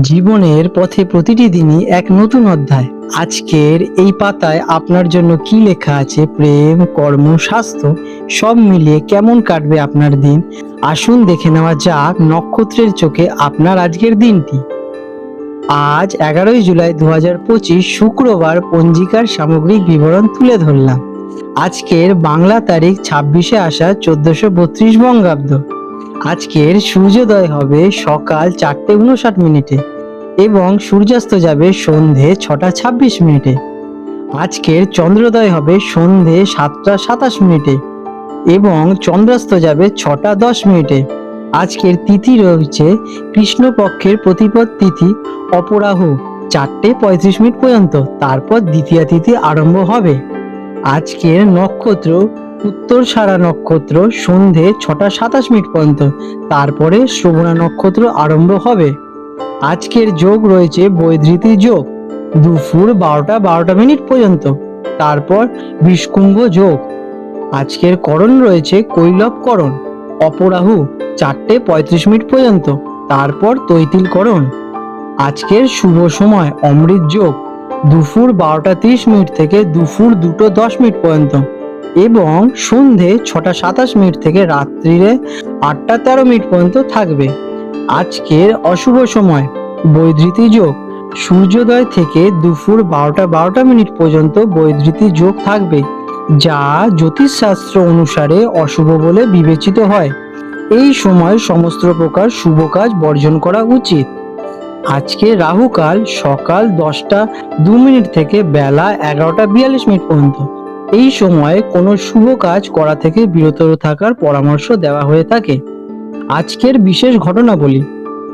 জীবনের পথে প্রতিটি দিনই এক নতুন অধ্যায়। আজকের এই পাতায় আপনার জন্য কি লেখা আছে? প্রেম, কর্ম, স্বাস্থ্য, সব মিলিয়ে কেমন কাটবে আপনার দিন? আসুন দেখে নেওয়া যাক নক্ষত্রের চোখে আপনার আজকের দিনটি। আজ এগারোই জুলাই দু হাজার পঁচিশ, শুক্রবার পঞ্জিকার সামগ্রিক বিবরণ তুলে ধরলাম। আজকের বাংলা তারিখ ছাব্বিশে আসা চোদ্দশো বত্রিশ বঙ্গাব্দ। আজকের সূর্যোদয় হবে সকাল চারটে উনষাট মিনিটে এবং সূর্যাস্ত যাবে সন্ধে ছটা ছাব্বিশ মিনিটে। আজকের চন্দ্রোদয় হবে সন্ধে সাতটা সাতাশ মিনিটে এবং চন্দ্রাস্ত যাবে ছটা দশ মিনিটে। আজকের তিথি রয়েছে কৃষ্ণপক্ষের প্রতিপদ তিথি অপরাহ চারটে পঁয়ত্রিশ মিনিট পর্যন্ত, তারপর দ্বিতীয় তিথি আরম্ভ হবে। আজকের নক্ষত্র উত্তর সারা নক্ষত্র সন্ধে ছটা সাতাশ মিনিট পর্যন্ত। তারপরে শ্রবণা নক্ষত্র আরম্ভ হবে। আজকের যোগ রয়েছে বৈধৃতি যোগ। দুপুর বারোটা বারোটা মিনিট পর্যন্ত। তারপর বিষকুম্ভ যোগ। আজকের করণ রয়েছে কৈলব করণ। অপরাহু চারটে পঁয়ত্রিশ মিনিট পর্যন্ত। তারপর তৈতিল করণ। আজকের শুভ সময় অমৃত যোগ। দুপুর বারোটা তিরিশ মিনিট থেকে দুপুর দুটো দশ মিনিট পর্যন্ত। এবং সন্ধে ছটা সাতাশ মিনিট থেকে রাত্রিরে আটটা তেরো মিনিট পর্যন্ত থাকবে। আজকের অশুভ সময়। বৈধৃতি যোগ। সূর্যোদয় থেকে দুপুর বারোটা বারোটা মিনিট পর্যন্ত বৈধৃতি যোগ থাকবে, যা জ্যোতিষশাস্ত্র অনুসারে অশুভ বলে বিবেচিত হয়। এই সময় সমস্ত প্রকার শুভ কাজ বর্জন করা উচিত। আজকে রাহুকাল সকাল দশটা দু মিনিট থেকে বেলা এগারোটা বিয়াল্লিশ মিনিট পর্যন্ত। এই সময়ে কোনো শুভ কাজ করা থেকে বিরত থাকার পরামর্শ দেওয়া হয়ে থাকে। আজকের বিশেষ ঘটনা বলি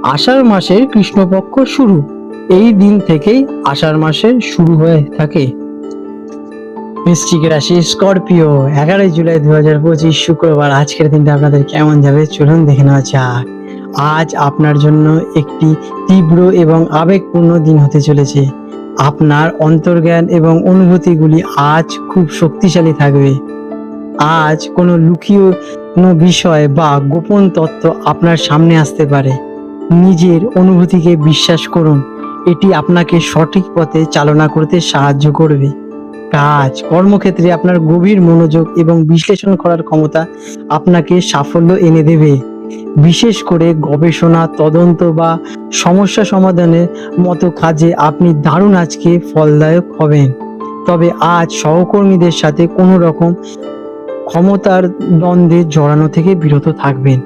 আষাঢ় মাসের কৃষ্ণপক্ষ শুরু। এই দিন থেকেই আষাঢ় মাসের শুরু হয়ে থাকে। বৃশ্চিক রাশি স্করপিও, এগারোই জুলাই দু হাজার পঁচিশ শুক্রবার। আজকের দিনটা আপনাদের কেমন যাবে চলুন দেখে নেওয়া যাক। আজ আপনার জন্য একটি তীব্র এবং আবেগপূর্ণ দিন হতে চলেছে। আপনার অন্তর্জ্ঞান এবং অনুভূতিগুলি আজ খুব শক্তিশালী থাকবে। আজ কোনো লুকিয়ে কোনো বিষয় বা গোপন তত্ত্ব আপনার সামনে আসতে পারে। নিজের অনুভূতিকে বিশ্বাস করুন। এটি আপনাকে সঠিক পথে চালনা করতে সাহায্য করবে। কাজ, কর্মক্ষেত্রে আপনার গভীর মনোযোগ এবং বিশ্লেষণ করার ক্ষমতা আপনাকে সাফল্য এনে দেবে। বিশেষ করে গবেষণা, তদন্ত বা সমস্যা সমাধানের মতো কাজে আপনি দারুণ আজকে ফলদায়ক হবেন। তবে আজ সহকর্মীদের সাথে কোনো রকম ক্ষমতার দ্বন্দ্বে জড়ানো থেকে বিরত থাকবেন।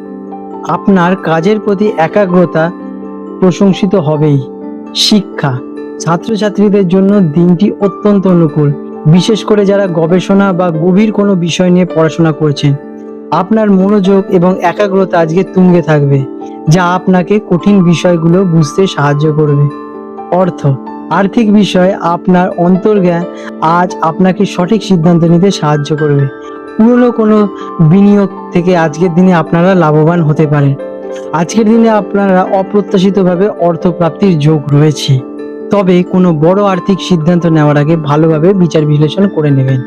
আপনার কাজের প্রতি একাগ্রতা প্রশংসিত হবেই। শিক্ষা, ছাত্রছাত্রীদের জন্য দিনটি অত্যন্ত অনুকূল। বিশেষ করে যারা গবেষণা বা গভীর কোনো বিষয় নিয়ে পড়াশোনা করছেন আপনার মনোযোগ এবং একাগ্রতা আজকে তুঙ্গে থাকবে, যা আপনাকে কঠিন বিষয়গুলো বুঝতে সাহায্য করবে। অর্থ, আর্থিক বিষয়ে, আপনার অন্তর্জ্ঞান আজ আপনাকে সঠিক সিদ্ধান্ত নিতে সাহায্য করবে। পুরনো কোনো বিনিয়োগ থেকে আজকের দিনে আপনারা লাভবান হতে পারেন। আজকের দিনে আপনারা অপ্রত্যাশিতভাবে অর্থ প্রাপ্তির যোগ রয়েছে। তবে কোনো বড় আর্থিক সিদ্ধান্ত নেওয়ার আগে ভালোভাবে বিচার বিশ্লেষণ করে নেবেন।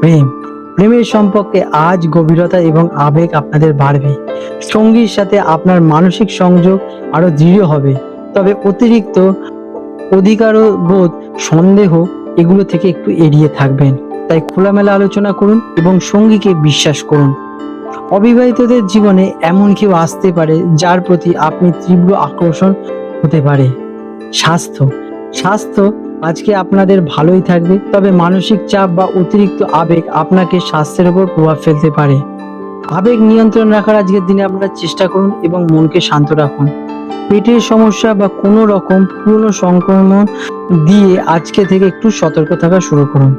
প্রেম প্রেমের সম্পর্কে আজ গভীরতা এবং আবেগ আপনাদের বাড়বে। সঙ্গীর সাথে আপনার মানসিক সংযোগ আরও দৃঢ় হবে। তবে অতিরিক্ত অধিকারবোধ, সন্দেহ এগুলো থেকে একটু এড়িয়ে থাকবেন। তাই খোলামেলা আলোচনা করুন এবং সঙ্গীকে বিশ্বাস করুন। অবিবাহিতদের জীবনে এমন কেউ আসতে পারে যার প্রতি আপনি তীব্র আকর্ষণ হতে পারে। স্বাস্থ্য। স্বাস্থ্য আজকে আপনাদের ভালোই থাকবে, তবে মানসিক চাপ বা অতিরিক্ত আবেগ আপনাকে স্বাস্থ্যের উপর প্রভাব ফেলতে পারে। আবেগ নিয়ন্ত্রণ রাখার আজকের দিনে আপনারা চেষ্টা করুন এবং মনকে শান্ত রাখুন। পেটের সমস্যা বা কোনো রকম পুরনো সংক্রমণ দিয়ে আজকে থেকে একটু সতর্ক থাকা শুরু করুন।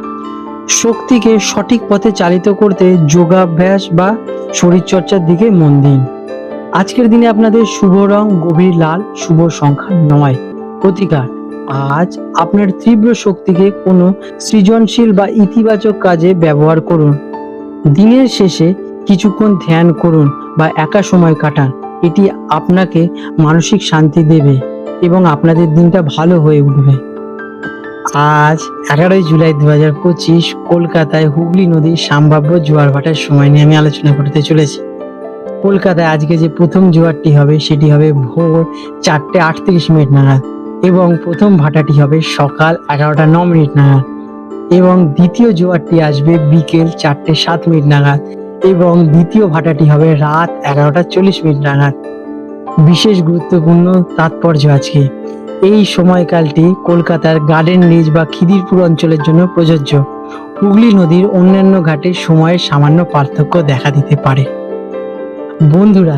শক্তিকে সঠিক পথে চালিত করতে যোগাভ্যাস বা শরীরচর্চার দিকে মন দিন। আজকের দিনে আপনাদের শুভ রং গভীর লাল, শুভ সংখ্যা নয়। প্রতিকার। আজ আপনার তীব্র শক্তিকে কোনো সৃজনশীল বা ইতিবাচক কাজে ব্যবহার করুন। দিনের শেষে কিছুক্ষণ ধ্যান করুন বা একা সময় কাটান। এটি আপনাকে মানসিক শান্তি দেবে এবং আপনাদের দিনটা ভালো হয়ে উঠবে। আজ এগারোই জুলাই দু হাজার পঁচিশ কলকাতায় হুগলি নদীর সম্ভাব্য জোয়ার ভাটার সময় নিয়ে আমি আলোচনা করতে চলেছি। কলকাতায় আজকে যে প্রথম জোয়ারটি হবে, সেটি হবে ভোর চারটে আটত্রিশ মিনিট নাগাদ। এবং প্রথম ভাটাটি হবে সকাল এগারোটা ন মিনিট নাগাদ এবং দ্বিতীয় জোয়ারটি আসবে বিকেল চারটে সাত মিনিট নাগাদ এবং দ্বিতীয় ভাটাটি হবে রাত এগারোটা চল্লিশ মিনিট নাগাদ। বিশেষ গুরুত্বপূর্ণ তাৎপর্য আজকে, এই সময়কালটি কলকাতার গার্ডেন রিজ বা খিদিরপুর অঞ্চলের জন্য প্রযোজ্য। হুগলি নদীর অন্যান্য ঘাটের সময়ের সামান্য পার্থক্য দেখা দিতে পারে। বন্ধুরা